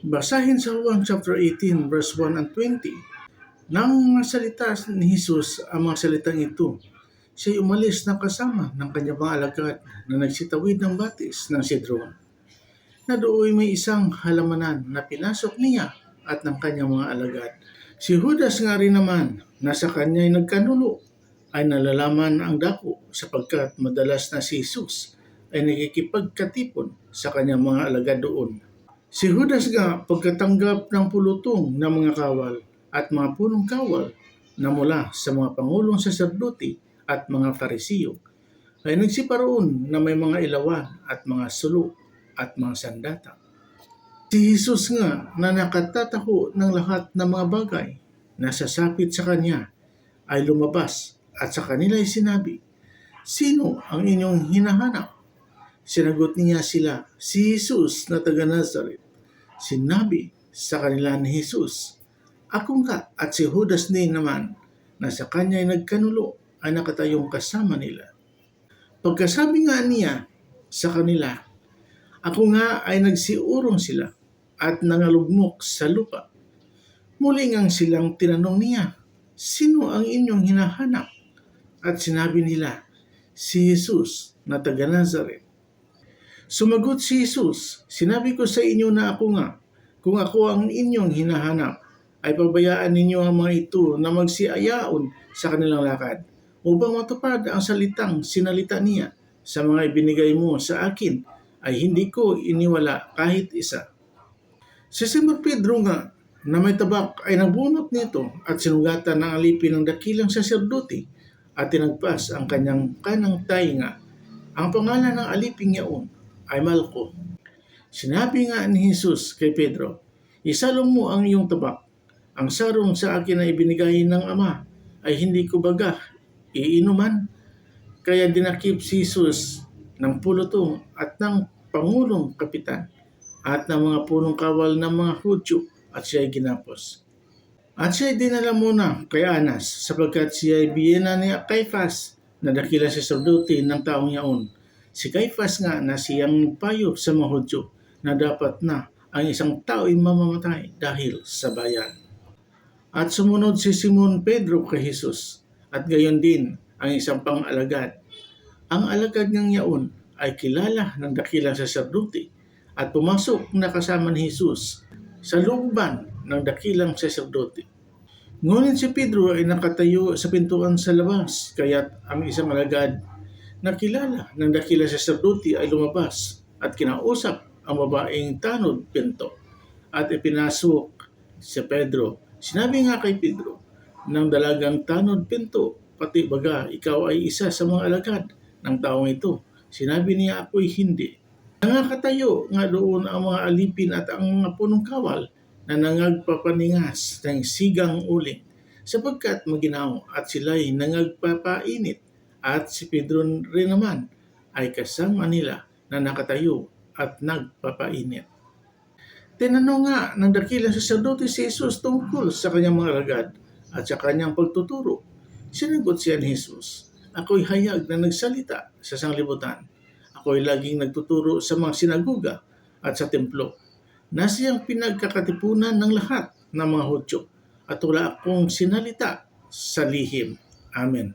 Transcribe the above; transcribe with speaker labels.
Speaker 1: Basahin sa Juan chapter 18 verse 1 and 20. Nang masalita ni Jesus ang mga salitang ito, siya umalis na kasama ng kanyang mga alagad na nagsitawid ng batis ng Sidron. Na dooy may isang halamanan na pinasok niya at ng kanyang mga alagad. Si Judas nga rin naman na sa kanya'y nagkanulo ay nalalaman ang dako sapagkat madalas na si Jesus ay nakikipagkatipon sa kanyang mga alagad doon. Si Judas nga pagkatanggap ng pulutong ng mga kawal at mga punong kawal na mula sa mga pangulong saserdote at mga farisiyo ay nagsiparoon na may mga ilawan at mga sulo at mga sandata. Si Jesus nga na nakatataho ng lahat ng mga bagay na sasapit sa kanya ay lumabas at sa kanila ay sinabi, Sino ang inyong hinahanap? Sinagot niya sila, si Jesus na taga Nazareth. Sinabi sa kanila ni Jesus, Ako nga at si Judas din naman na sa kanya ay nagkanulo ay nakatayong kasama nila. Pagkasabi nga niya sa kanila, Ako nga ay nagsiurong sila at nangalugmok sa lupa. Muli ngang silang tinanong niya, Sino ang inyong hinahanap? At sinabi nila, Si Jesus na taga Nazareth. Sumagot si Jesus, Sinabi ko sa inyo na ako nga, kung ako ang inyong hinahanap, ay pabayaan ninyo ang mga ito na magsiayaon sa kanilang lakad upang matupad ang salitang sinalita niya sa mga ibinigay mo sa akin ay hindi ko iniwala kahit isa. Si Simon Pedro nga na may tabak ay nabunot nito at sinugatan ng alipin ng dakilang saserdote at tinagpas ang kanyang kanang tainga. Ang pangalan ng aliping yaon ay Malco. Sinabi nga ni Jesus kay Pedro, Isalong mo ang iyong tabak. Ang sarong sa akin na ibinigay ng Ama ay hindi ko baga iinuman. Kaya dinakip si Jesus ng pulutong at ng pangulong kapitan at ng mga punong kawal ng mga Hudyo at siya ay ginapos. At siya ay dinala muna kay Anas sapagkat siya ay biyena ni Caiphas na dakila sa sacerdote ng taong yaon. Si Caiphas nga na siyang payo sa mga Hudyo na dapat na ang isang tao ay mamamatay dahil sa bayan. At sumunod si Simon Pedro kay Jesus at gayon din ang isang pang-alagad. Ang alagad ng yaon ay kilala ng dakilang saserdote at pumasok na kasama ni Jesus sa looban ng dakilang saserdote. Ngunit si Pedro ay nakatayo sa pintuan sa labas, kaya't ang isang alagad na kilala ng dakilang saserdote ay lumabas at kinausap ang babaeng tanod pinto at ipinasok si Pedro. Sinabi nga kay Pedro ng dalagang tanod pinto, pati baga ikaw ay isa sa mga alagad ng taong ito. Sinabi niya ako'y hindi. Nangakatayo nga doon ang mga alipin at ang mga punong kawal na nangagpapaningas ng sigang uling sapagkat maginaw at sila'y nangagpapainit at si Pedro rin naman ay kasama nila na nakatayo at nagpapainit. Tinanong nga ng dakilang sacerdote si Jesus tungkol sa kanyang mga alagad at sa kanyang pagtuturo. Sinagot siya ni Jesus, Ako'y hayag na nagsalita sa sanglibutan. Ako'y laging nagtuturo sa mga sinaguga at sa templo na siyang pinagkakatipunan ng lahat ng mga Hudyo at wala akong sinalita sa lihim. Amen.